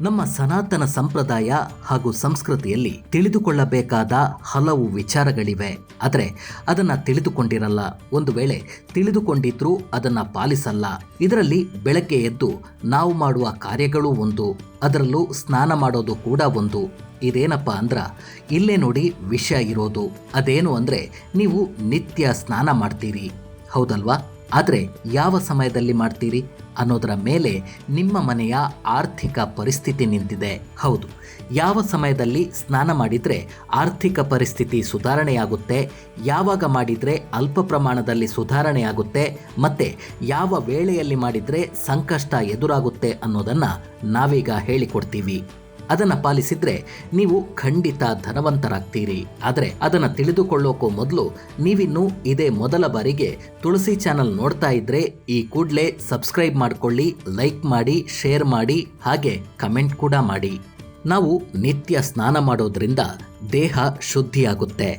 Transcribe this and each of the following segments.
ನಮ್ಮ ಸನಾತನ ಸಂಪ್ರದಾಯ ಹಾಗೂ ಸಂಸ್ಕೃತಿಯಲ್ಲಿ ತಿಳಿದುಕೊಳ್ಳಬೇಕಾದ ಹಲವು ವಿಚಾರಗಳಿವೆ. ಆದರೆ ಅದನ್ನು ತಿಳಿದುಕೊಂಡಿರಲ್ಲ. ಒಂದು ವೇಳೆ ತಿಳಿದುಕೊಂಡಿದ್ರೂ ಅದನ್ನು ಪಾಲಿಸಲ್ಲ. ಇದರಲ್ಲಿ ಬೆಳಗ್ಗೆ ಎದ್ದು ನಾವು ಮಾಡುವ ಕಾರ್ಯಗಳು ಒಂದು. ಅದರಲ್ಲೂ ಸ್ನಾನ ಮಾಡೋದು ಕೂಡ ಒಂದು. ಇದೇನಪ್ಪ ಅಂದ್ರ ಇಲ್ಲೇ ನೋಡಿ ವಿಷಯ ಇರೋದು. ಅದೇನು ಅಂದರೆ ನೀವು ನಿತ್ಯ ಸ್ನಾನ ಮಾಡ್ತೀರಿ. ಹೌದಲ್ವಾ? ಆದರೆ ಯಾವ ಸಮಯದಲ್ಲಿ ಮಾಡ್ತೀರಿ ಅನ್ನೋದರ ಮೇಲೆ ನಿಮ್ಮ ಮನೆಯ ಆರ್ಥಿಕ ಪರಿಸ್ಥಿತಿ ನಿಂತಿದೆ. ಹೌದು, ಯಾವ ಸಮಯದಲ್ಲಿ ಸ್ನಾನ ಮಾಡಿದರೆ ಆರ್ಥಿಕ ಪರಿಸ್ಥಿತಿ ಸುಧಾರಣೆಯಾಗುತ್ತೆ, ಯಾವಾಗ ಮಾಡಿದರೆ ಅಲ್ಪ ಪ್ರಮಾಣದಲ್ಲಿ ಸುಧಾರಣೆಯಾಗುತ್ತೆ, ಮತ್ತು ಯಾವ ವೇಳೆಯಲ್ಲಿ ಮಾಡಿದರೆ ಸಂಕಷ್ಟ ಎದುರಾಗುತ್ತೆ ಅನ್ನೋದನ್ನು ನಾವೀಗ ಹೇಳಿಕೊಡ್ತೀವಿ. ಅದನ್ನು ಪಾಲಿಸಿದ್ರೆ ನೀವು ಖಂಡಿತ ಧನವಂತರಾಗ್ತೀರಿ. ಆದರೆ ಅದನ್ನು ತಿಳಿದುಕೊಳ್ಳೋಕೋ ಮೊದಲು ನೀವಿನ್ನು ಇದೇ ಮೊದಲ ಬಾರಿಗೆ ತುಳಸಿ ಚಾನಲ್ ನೋಡ್ತಾ ಇದ್ರೆ ಈ ಕೂಡಲೇ ಸಬ್ಸ್ಕ್ರೈಬ್ ಮಾಡ್ಕೊಳ್ಳಿ, ಲೈಕ್ ಮಾಡಿ, ಶೇರ್ ಮಾಡಿ, ಹಾಗೆ ಕಮೆಂಟ್ ಕೂಡ ಮಾಡಿ. ನಾವು ನಿತ್ಯ ಸ್ನಾನ ಮಾಡೋದ್ರಿಂದ ದೇಹ ಶುದ್ಧಿಯಾಗುತ್ತೆ.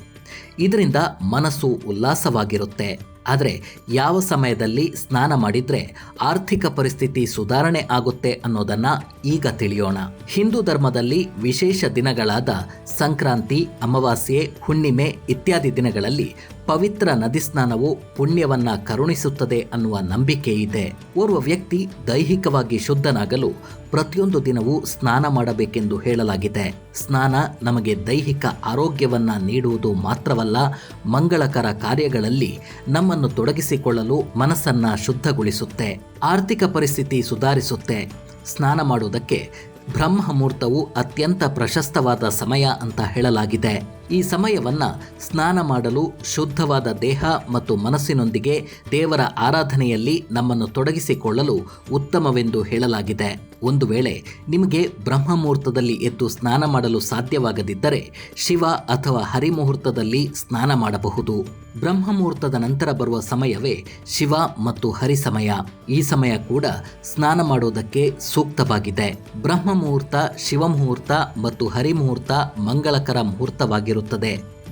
ಇದರಿಂದ ಮನಸ್ಸು ಉಲ್ಲಾಸವಾಗಿರುತ್ತೆ. ಆದರೆ ಯಾವ ಸಮಯದಲ್ಲಿ ಸ್ನಾನ ಮಾಡಿದರೆ ಆರ್ಥಿಕ ಪರಿಸ್ಥಿತಿ ಸುಧಾರಣೆ ಆಗುತ್ತೆ ಅನ್ನೋದನ್ನ ಈಗ ತಿಳಿಯೋಣ. ಹಿಂದೂ ಧರ್ಮದಲ್ಲಿ ವಿಶೇಷ ದಿನಗಳಾದ ಸಂಕ್ರಾಂತಿ, ಅಮಾವಾಸ್ಯೆ, ಹುಣ್ಣಿಮೆ ಇತ್ಯಾದಿ ದಿನಗಳಲ್ಲಿ ಪವಿತ್ರ ನದಿ ಸ್ನಾನವು ಪುಣ್ಯವನ್ನ ಕರುಣಿಸುತ್ತದೆ ಅನ್ನುವ ನಂಬಿಕೆ ಇದೆ ಓರ್ವ ವ್ಯಕ್ತಿ ದೈಹಿಕವಾಗಿ ಶುದ್ಧನಾಗಲು ಪ್ರತಿಯೊಂದು ದಿನವೂ ಸ್ನಾನ ಮಾಡಬೇಕೆಂದು ಹೇಳಲಾಗಿದೆ. ಸ್ನಾನ ನಮಗೆ ದೈಹಿಕ ಆರೋಗ್ಯವನ್ನ ನೀಡುವುದು ಮಾತ್ರವಲ್ಲ, ಮಂಗಳಕರ ಕಾರ್ಯಗಳಲ್ಲಿ ನಮ್ಮನ್ನು ತೊಡಗಿಸಿಕೊಳ್ಳಲು ಮನಸ್ಸನ್ನ ಶುದ್ಧಗೊಳಿಸುತ್ತೆ, ಆರ್ಥಿಕ ಪರಿಸ್ಥಿತಿ ಸುಧಾರಿಸುತ್ತೆ. ಸ್ನಾನ ಮಾಡುವುದಕ್ಕೆ ಬ್ರಹ್ಮ ಮುಹೂರ್ತವು ಅತ್ಯಂತ ಪ್ರಶಸ್ತವಾದ ಸಮಯ ಅಂತ ಹೇಳಲಾಗಿದೆ. ಈ ಸಮಯವನ್ನ ಸ್ನಾನ ಮಾಡಲು ಶುದ್ಧವಾದ ದೇಹ ಮತ್ತು ಮನಸ್ಸಿನೊಂದಿಗೆ ದೇವರ ಆರಾಧನೆಯಲ್ಲಿ ನಮ್ಮನ್ನು ತೊಡಗಿಸಿಕೊಳ್ಳಲು ಉತ್ತಮವೆಂದು ಹೇಳಲಾಗಿದೆ. ಒಂದು ವೇಳೆ ನಿಮಗೆ ಬ್ರಹ್ಮ ಮುಹೂರ್ತದಲ್ಲಿ ಎದ್ದು ಸ್ನಾನ ಮಾಡಲು ಸಾಧ್ಯವಾಗದಿದ್ದರೆ ಶಿವ ಅಥವಾ ಹರಿಮುಹೂರ್ತದಲ್ಲಿ ಸ್ನಾನ ಮಾಡಬಹುದು. ಬ್ರಹ್ಮ ಮುಹೂರ್ತದ ನಂತರ ಬರುವ ಸಮಯವೇ ಶಿವ ಮತ್ತು ಹರಿ ಸಮಯ ಈ ಸಮಯ ಕೂಡ ಸ್ನಾನ ಮಾಡುವುದಕ್ಕೆ ಸೂಕ್ತವಾಗಿದೆ. ಬ್ರಹ್ಮ ಮುಹೂರ್ತ ಶಿವ ಮುಹೂರ್ತ ಮತ್ತು ಹರಿಮುಹೂರ್ತ ಮಂಗಳಕರ ಮುಹೂರ್ತವಾಗಿರುತ್ತದೆ.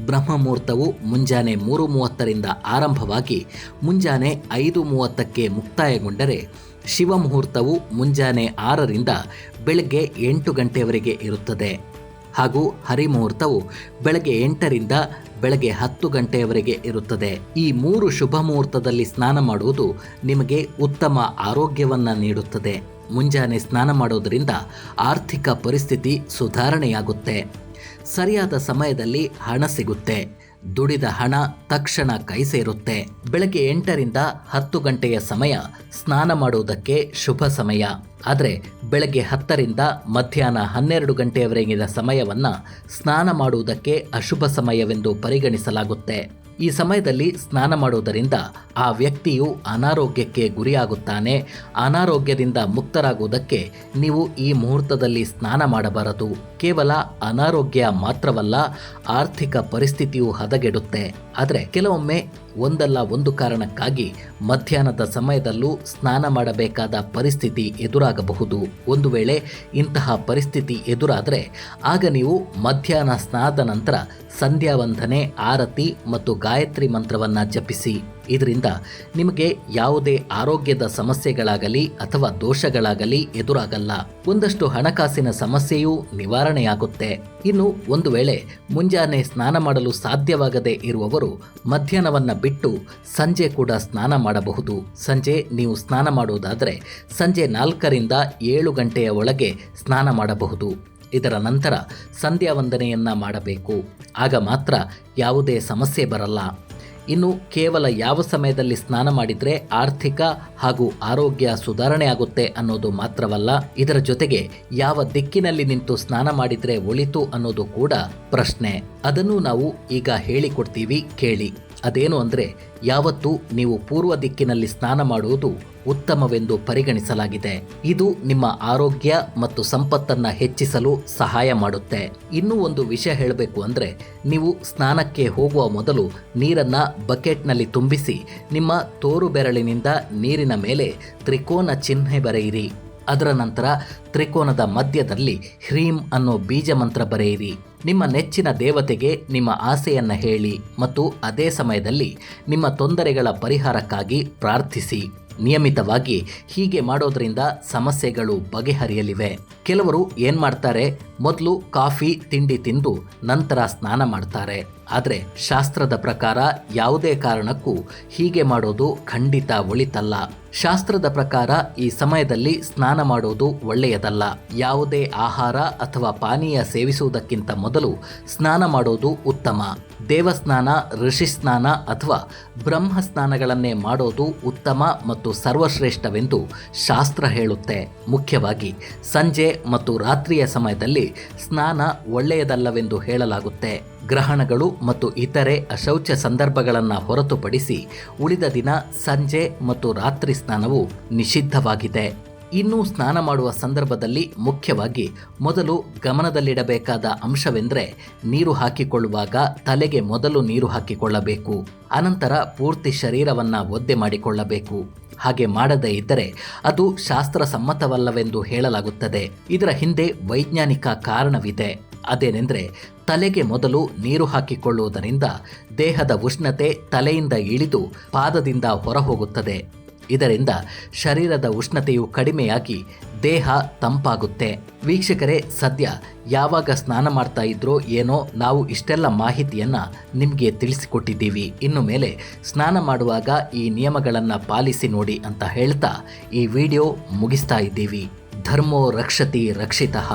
ಬ್ರಹ್ಮ ಮುಹೂರ್ತವು ಮುಂಜಾನೆ ಮೂರು ಮೂವತ್ತರಿಂದ ಆರಂಭವಾಗಿ ಮುಂಜಾನೆ ಐದು ಮೂವತ್ತಕ್ಕೆ ಮುಕ್ತಾಯಗೊಂಡರೆ ಶಿವ ಮುಹೂರ್ತವು ಮುಂಜಾನೆ ಆರರಿಂದ ಬೆಳಗ್ಗೆ ಎಂಟು ಗಂಟೆಯವರೆಗೆ ಇರುತ್ತದೆ. ಹಾಗೂ ಹರಿಮುಹೂರ್ತವು ಬೆಳಗ್ಗೆ ಎಂಟರಿಂದ ಬೆಳಗ್ಗೆ ಹತ್ತು ಗಂಟೆಯವರೆಗೆ ಇರುತ್ತದೆ. ಈ ಮೂರು ಶುಭ ಮುಹೂರ್ತದಲ್ಲಿ ಸ್ನಾನ ಮಾಡುವುದು ನಿಮಗೆ ಉತ್ತಮ ಆರೋಗ್ಯವನ್ನು ನೀಡುತ್ತದೆ. ಮುಂಜಾನೆ ಸ್ನಾನ ಮಾಡೋದರಿಂದ ಆರ್ಥಿಕ ಪರಿಸ್ಥಿತಿ ಸುಧಾರಣೆಯಾಗುತ್ತೆ. ಸರಿಯಾದ ಸಮಯದಲ್ಲಿ ಹಣ ಸಿಗುತ್ತೆ. ದುಡಿದ ಹಣ ತಕ್ಷಣ ಕೈ ಸೇರುತ್ತೆ. ಬೆಳಗ್ಗೆ ಎಂಟರಿಂದ ಹತ್ತು ಗಂಟೆಯ ಸಮಯ ಸ್ನಾನ ಮಾಡುವುದಕ್ಕೆ ಶುಭ ಸಮಯ. ಆದರೆ ಬೆಳಗ್ಗೆ ಹತ್ತರಿಂದ ಮಧ್ಯಾಹ್ನ ಹನ್ನೆರಡು ಗಂಟೆಯವರೆಗಿನ ಸಮಯವನ್ನು ಸ್ನಾನ ಮಾಡುವುದಕ್ಕೆ ಅಶುಭ ಸಮಯವೆಂದು ಪರಿಗಣಿಸಲಾಗುತ್ತೆ. ಈ ಸಮಯದಲ್ಲಿ ಸ್ನಾನ ಮಾಡುವುದರಿಂದ ಆ ವ್ಯಕ್ತಿಯು ಅನಾರೋಗ್ಯಕ್ಕೆ ಗುರಿಯಾಗುತ್ತಾನೆ. ಅನಾರೋಗ್ಯದಿಂದ ಮುಕ್ತರಾಗುವುದಕ್ಕೆ ನೀವು ಈ ಮುಹೂರ್ತದಲ್ಲಿ ಸ್ನಾನ ಮಾಡಬಾರದು. ಕೇವಲ ಅನಾರೋಗ್ಯ ಮಾತ್ರವಲ್ಲ, ಆರ್ಥಿಕ ಪರಿಸ್ಥಿತಿಯು ಹದಗೆಡುತ್ತೆ. ಆದರೆ ಕೆಲವೊಮ್ಮೆ ಒಂದಲ್ಲ ಒಂದು ಕಾರಣಕ್ಕಾಗಿ ಮಧ್ಯಾಹ್ನದ ಸಮಯದಲ್ಲೂ ಸ್ನಾನ ಮಾಡಬೇಕಾದ ಪರಿಸ್ಥಿತಿ ಎದುರಾಗಬಹುದು. ಒಂದು ವೇಳೆ ಇಂತಹ ಪರಿಸ್ಥಿತಿ ಎದುರಾದರೆ ಆಗ ನೀವು ಮಧ್ಯಾಹ್ನ ಸ್ನಾನದ ನಂತರ ಸಂಧ್ಯಾವಂದನೆ, ಆರತಿ ಮತ್ತು ಗಾಯತ್ರಿ ಮಂತ್ರವನ್ನು ಜಪಿಸಿ. ಇದರಿಂದ ನಿಮಗೆ ಯಾವುದೇ ಆರೋಗ್ಯದ ಸಮಸ್ಯೆಗಳಾಗಲಿ ಅಥವಾ ದೋಷಗಳಾಗಲಿ ಎದುರಾಗಲ್ಲ. ಒಂದಷ್ಟು ಹಣಕಾಸಿನ ಸಮಸ್ಯೆಯೂ ನಿವಾರಣೆಯಾಗುತ್ತೆ. ಇನ್ನು ಒಂದು ವೇಳೆ ಮುಂಜಾನೆ ಸ್ನಾನ ಮಾಡಲು ಸಾಧ್ಯವಾಗದೇ ಇರುವವರು ಮಧ್ಯಾಹ್ನವನ್ನ ಬಿಟ್ಟು ಸಂಜೆ ಕೂಡ ಸ್ನಾನ ಮಾಡಬಹುದು. ಸಂಜೆ ನೀವು ಸ್ನಾನ ಮಾಡುವುದಾದರೆ ಸಂಜೆ ನಾಲ್ಕರಿಂದ ಏಳು ಗಂಟೆಯ ಒಳಗೆ ಸ್ನಾನ ಮಾಡಬಹುದು. ಇದರ ನಂತರ ಸಂಧ್ಯಾ ವಂದನೆಯನ್ನ ಮಾಡಬೇಕು. ಆಗ ಮಾತ್ರ ಯಾವುದೇ ಸಮಸ್ಯೆ ಬರಲ್ಲ. ಇನ್ನು ಕೇವಲ ಯಾವ ಸಮಯದಲ್ಲಿ ಸ್ನಾನ ಮಾಡಿದರೆ ಆರ್ಥಿಕ ಹಾಗೂ ಆರೋಗ್ಯ ಸುಧಾರಣೆ ಆಗುತ್ತೆ ಅನ್ನೋದು ಮಾತ್ರವಲ್ಲ, ಇದರ ಜೊತೆಗೆ ಯಾವ ದಿಕ್ಕಿನಲ್ಲಿ ನಿಂತು ಸ್ನಾನ ಮಾಡಿದರೆ ಒಳಿತು ಅನ್ನೋದು ಕೂಡ ಪ್ರಶ್ನೆ. ಅದನ್ನು ನಾವು ಈಗ ಹೇಳಿಕೊಡ್ತೀವಿ, ಕೇಳಿ. ಅದೇನು ಅಂದರೆ ಯಾವತ್ತೂ ನೀವು ಪೂರ್ವ ದಿಕ್ಕಿನಲ್ಲಿ ಸ್ನಾನ ಮಾಡುವುದು ಉತ್ತಮವೆಂದು ಪರಿಗಣಿಸಲಾಗಿದೆ. ಇದು ನಿಮ್ಮ ಆರೋಗ್ಯ ಮತ್ತು ಸಂಪತ್ತನ್ನ ಹೆಚ್ಚಿಸಲು ಸಹಾಯ ಮಾಡುತ್ತೆ. ಇನ್ನೂ ಒಂದು ವಿಷಯ ಹೇಳಬೇಕು ಅಂದರೆ ನೀವು ಸ್ನಾನಕ್ಕೆ ಹೋಗುವ ಮೊದಲು ನೀರನ್ನ ಬಕೆಟ್ನಲ್ಲಿ ತುಂಬಿಸಿ ನಿಮ್ಮ ತೋರು ಬೆರಳಿನಿಂದ ನೀರಿನ ಮೇಲೆ ತ್ರಿಕೋನ ಚಿಹ್ನೆ ಬರೆಯಿರಿ. ಅದರ ನಂತರ ತ್ರಿಕೋನದ ಮಧ್ಯದಲ್ಲಿ ಹ್ರೀಂ ಅನ್ನೋ ಬೀಜ ಮಂತ್ರ ಬರೆಯಿರಿ. ನಿಮ್ಮ ನೆಚ್ಚಿನ ದೇವತೆಗೆ ನಿಮ್ಮ ಆಸೆಯನ್ನು ಹೇಳಿ ಮತ್ತು ಅದೇ ಸಮಯದಲ್ಲಿ ನಿಮ್ಮ ತೊಂದರೆಗಳ ಪರಿಹಾರಕ್ಕಾಗಿ ಪ್ರಾರ್ಥಿಸಿ. ನಿಯಮಿತವಾಗಿ ಹೀಗೆ ಮಾಡೋದರಿಂದ ಸಮಸ್ಯೆಗಳು ಬಗೆಹರಿಯಲಿವೆ. ಕೆಲವರು ಏನು ಮಾಡ್ತಾರೆ? ಮೊದಲು ಕಾಫಿ, ತಿಂಡಿ ತಿಂದು ನಂತರ ಸ್ನಾನ ಮಾಡ್ತಾರೆ. ಆದರೆ ಶಾಸ್ತ್ರದ ಪ್ರಕಾರ ಯಾವುದೇ ಕಾರಣಕ್ಕೂ ಹೀಗೆ ಮಾಡೋದು ಖಂಡಿತ ಒಳಿತಲ್ಲ. ಶಾಸ್ತ್ರದ ಪ್ರಕಾರ ಈ ಸಮಯದಲ್ಲಿ ಸ್ನಾನ ಮಾಡುವುದು ಒಳ್ಳೆಯದಲ್ಲ. ಯಾವುದೇ ಆಹಾರ ಅಥವಾ ಪಾನೀಯ ಸೇವಿಸುವುದಕ್ಕಿಂತ ಮೊದಲು ಸ್ನಾನ ಮಾಡುವುದು ಉತ್ತಮ. ದೇವಸ್ನಾನ ಋಷಿ ಸ್ನಾನ ಅಥವಾ ಬ್ರಹ್ಮ ಸ್ನಾನಗಳನ್ನೇ ಮಾಡೋದು ಉತ್ತಮ ಮತ್ತು ಸರ್ವಶ್ರೇಷ್ಠವೆಂದು ಶಾಸ್ತ್ರ ಹೇಳುತ್ತೆ. ಮುಖ್ಯವಾಗಿ ಸಂಜೆ ಮತ್ತು ರಾತ್ರಿಯ ಸಮಯದಲ್ಲಿ ಸ್ನಾನ ಒಳ್ಳೆಯದಲ್ಲವೆಂದು ಹೇಳಲಾಗುತ್ತೆ. ಗ್ರಹಣಗಳು ಮತ್ತು ಇತರೆ ಅಶೌಚ ಸಂದರ್ಭಗಳನ್ನು ಹೊರತುಪಡಿಸಿ ಉಳಿದ ದಿನ ಸಂಜೆ ಮತ್ತು ರಾತ್ರಿ ಸ್ನಾನವು ನಿಷಿದ್ಧವಾಗಿದೆ. ಇನ್ನು ಸ್ನಾನ ಮಾಡುವ ಸಂದರ್ಭದಲ್ಲಿ ಮುಖ್ಯವಾಗಿ ಮೊದಲು ಗಮನದಲ್ಲಿಡಬೇಕಾದ ಅಂಶವೆಂದರೆ ನೀರು ಹಾಕಿಕೊಳ್ಳುವಾಗ ತಲೆಗೆ ಮೊದಲು ನೀರು ಹಾಕಿಕೊಳ್ಳಬೇಕು. ಅನಂತರ ಪೂರ್ತಿ ಶರೀರವನ್ನು ಒದ್ದೆ ಮಾಡಿಕೊಳ್ಳಬೇಕು. ಹಾಗೆ ಮಾಡದೇ ಇದ್ದರೆ ಅದು ಶಾಸ್ತ್ರ ಸಮ್ಮತವಲ್ಲವೆಂದು ಹೇಳಲಾಗುತ್ತದೆ. ಇದರ ಹಿಂದೆ ವೈಜ್ಞಾನಿಕ ಕಾರಣವಿದೆ. ಅದೇನೆಂದರೆ ತಲೆಗೆ ಮೊದಲು ನೀರು ಹಾಕಿಕೊಳ್ಳುವುದರಿಂದ ದೇಹದ ಉಷ್ಣತೆ ತಲೆಯಿಂದ ಇಳಿದು ಪಾದದಿಂದ ಹೊರಹೋಗುತ್ತದೆ. ಇದರಿಂದ ಶರೀರದ ಉಷ್ಣತೆಯು ಕಡಿಮೆಯಾಗಿ ದೇಹ ತಂಪಾಗುತ್ತೆ. ವೀಕ್ಷಕರೇ, ಸದ್ಯ ಯಾವಾಗ ಸ್ನಾನ ಮಾಡ್ತಾ ಇದ್ರೋ ಏನೋ ನಾವು ಇಷ್ಟೆಲ್ಲ ಮಾಹಿತಿಯನ್ನ ನಿಮಗೆ ತಿಳಿಸಿಕೊಟ್ಟಿದ್ದೀವಿ. ಇನ್ನು ಮೇಲೆ ಸ್ನಾನ ಮಾಡುವಾಗ ಈ ನಿಯಮಗಳನ್ನು ಪಾಲಿಸಿ ನೋಡಿ ಅಂತ ಹೇಳ್ತಾ ಈ ವಿಡಿಯೋ ಮುಗಿಸ್ತಾ ಇದ್ದೀವಿ. ಧರ್ಮೋ ರಕ್ಷತಿ ರಕ್ಷಿತಃ.